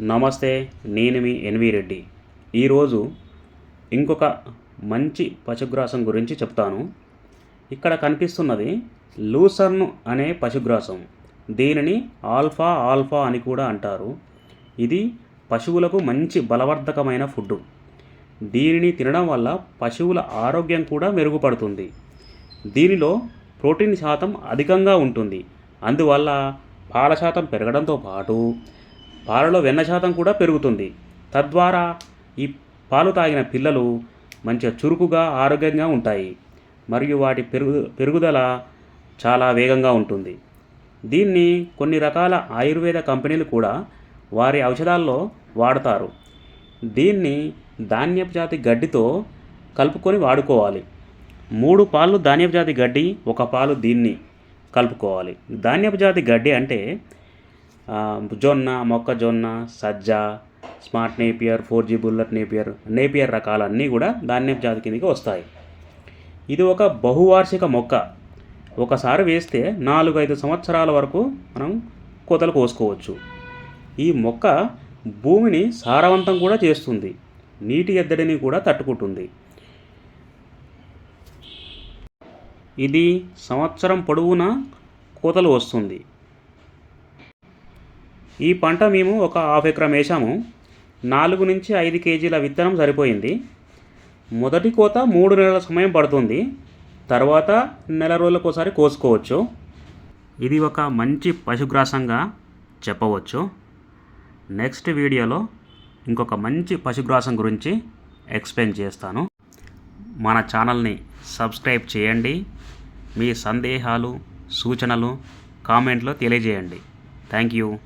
నమస్తే నేను మీ ఎన్వి రెడ్డి. ఈరోజు ఇంకొక మంచి పశుగ్రాసం గురించి చెప్తాను. ఇక్కడ కనిపిస్తున్నది లూసర్న్ అనే పశుగ్రాసం. దీనిని ఆల్ఫా ఆల్ఫా అని కూడా అంటారు. ఇది పశువులకు మంచి బలవర్ధకమైన ఫుడ్ దీనిని తినడం వల్ల పశువుల ఆరోగ్యం కూడా మెరుగుపడుతుంది. దీనిలో ప్రోటీన్ శాతం అధికంగా ఉంటుంది. అందువల్ల పాల శాతం పెరగడంతో పాటు పాలలో వెన్న శాతం కూడా పెరుగుతుంది. తద్వారా ఈ పాలు తాగిన పిల్లలు మంచిగా చురుకుగా ఆరోగ్యంగా ఉంటాయి. మరియు వాటి పెరుగు పెరుగుదల చాలా వేగంగా ఉంటుంది. దీన్ని కొన్ని రకాల ఆయుర్వేద కంపెనీలు కూడా వారి ఔషధాల్లో వాడతారు. దీన్ని ధాన్యపు జాతి గడ్డితో కలుపుకొని వాడుకోవాలి. మూడు పాలు ధాన్యపు జాతి గడ్డి ఒక పాలు దీన్ని కలుపుకోవాలి. ధాన్యపు జాతి గడ్డి అంటే జొన్న మొక్కజొన్న సజ్జ smart Napier four G bullet Napier Napier రకాలన్నీ కూడా ధాన్యపు జాతి కిందకి వస్తాయి. ఇది ఒక బహువార్షిక మొక్క. ఒకసారి వేస్తే నాలుగు ఐదు సంవత్సరాల వరకు మనం కోతలు కోసుకోవచ్చు. ఈ మొక్క భూమిని సారవంతం కూడా చేస్తుంది. నీటి ఎద్దడిని కూడా తట్టుకుంటుంది. ఇది సంవత్సరం పొడవునా కోతలు వస్తుంది. ఈ పంట మేము ఒక హాఫ్ ఎకరం వేసాము నాలుగు నుంచి ఐదు కేజీల విత్తనం సరిపోయింది. మొదటి కోత మూడు నెలల సమయం పడుతుంది. తర్వాత నెల రోజులకోసారి కోసుకోవచ్చు. ఇది ఒక మంచి పశుగ్రాసంగా చెప్పవచ్చు. నెక్స్ట్ వీడియోలో ఇంకొక మంచి పశుగ్రాసం గురించి ఎక్స్ప్లెయిన్ చేస్తాను. మన ఛానల్ని సబ్స్క్రైబ్ చేయండి. మీ సందేహాలు సూచనలు కామెంట్లో తెలియజేయండి. Thank you.